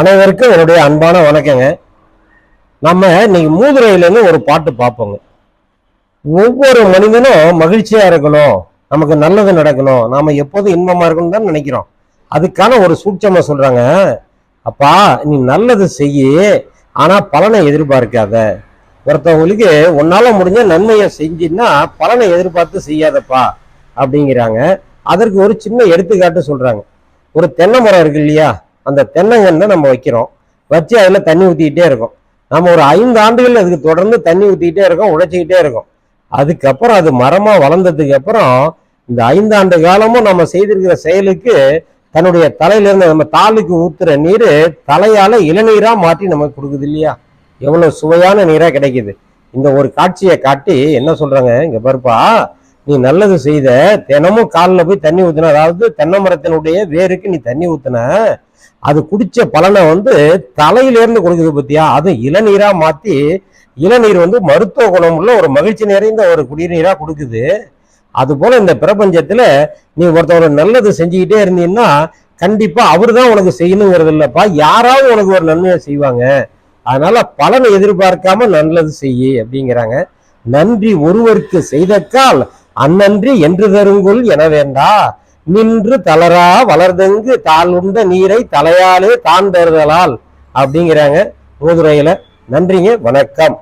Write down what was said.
அனைவருக்கும் என்னுடைய அன்பான வணக்கங்க. நம்ம இன்னைக்கு மூதுரையிலேருந்து ஒரு பாட்டு பார்ப்போங்க ஒவ்வொரு மனிதனும் மகிழ்ச்சியாக இருக்கணும். நமக்கு நல்லது நடக்கணும். நாம் எப்போதும் இன்பமாக இருக்கணும் தான் நினைக்கிறோம். அதுக்கான ஒரு சூட்சமாக சொல்கிறாங்க அப்பா நீ நல்லது செய்ய ஆனால் பலனை எதிர்பார்க்காத. ஒருத்தவங்களுக்கு உன்னால் முடிஞ்ச நன்மையை செஞ்சின்னா பலனை எதிர்பார்த்து செய்யாதப்பா அப்படிங்கிறாங்க. அதற்கு ஒரு சின்ன எடுத்துக்காட்டு சொல்கிறாங்க ஒரு தென்னை மரம் இருக்கு இல்லையா? அந்த தென்னங்கன்று நம்ம வைக்கிறோம். வச்சு அதில் தண்ணி ஊற்றிக்கிட்டே இருக்கோம். நம்ம ஒரு ஐந்து ஆண்டுகள் அதுக்கு தொடர்ந்து தண்ணி ஊற்றிக்கிட்டே இருக்கோம் உழைச்சிக்கிட்டே இருக்கோம். அதுக்கப்புறம் அது மரமாக வளர்ந்ததுக்கு அப்புறம் இந்த ஐந்தாண்டு காலமும் நம்ம செய்திருக்கிற செயலுக்கு தன்னுடைய தலையிலேருந்து நம்ம தாளுக்கு ஊத்துற நீர் தலையால் இளநீராக மாற்றி நமக்கு கொடுக்குது இல்லையா? எவ்வளோ சுவையான நீராக கிடைக்குது. இந்த ஒரு காட்சியை காட்டி என்ன சொல்கிறாங்க இங்கே பாருப்பா நீ நல்லது செய்த தினமும் காலில் போய் தண்ணி ஊற்றின அதாவது தென்னை மரத்தினுடைய வேருக்கு நீ தண்ணி ஊற்றின அது குடிச்ச பலனை வந்து தலையிலேருந்து கொடுக்குது பத்தியா? அது இளநீராக மாற்றி இளநீர் வந்து மருத்துவ குணம் உள்ள ஒரு மகிழ்ச்சி நிறைந்த ஒரு குடிநீராக கொடுக்குது. அதுபோல் இந்த பிரபஞ்சத்தில் நீ ஒருத்தவரை நல்லது செஞ்சுக்கிட்டே இருந்தீங்கன்னா கண்டிப்பாக அவர் தான் உனக்கு செய்யணுங்கிறது இல்லைப்பா யாராவது உனக்கு ஒரு நன்மையை செய்வாங்க. அதனால பலனை எதிர்பார்க்காம நல்லது செய்யி அப்படிங்கிறாங்க. நன்றி ஒருவருக்கு செய்தக்கால் அன்னன்றி என்று தருங்குள் என வேண்டா நின்று தளரா வளர்தெங்கு தாள் உண்ட நீரை தலையாலே தான் தருதலால் அப்படிங்கிறாங்க மூதுரையில நன்றிங்க வணக்கம்.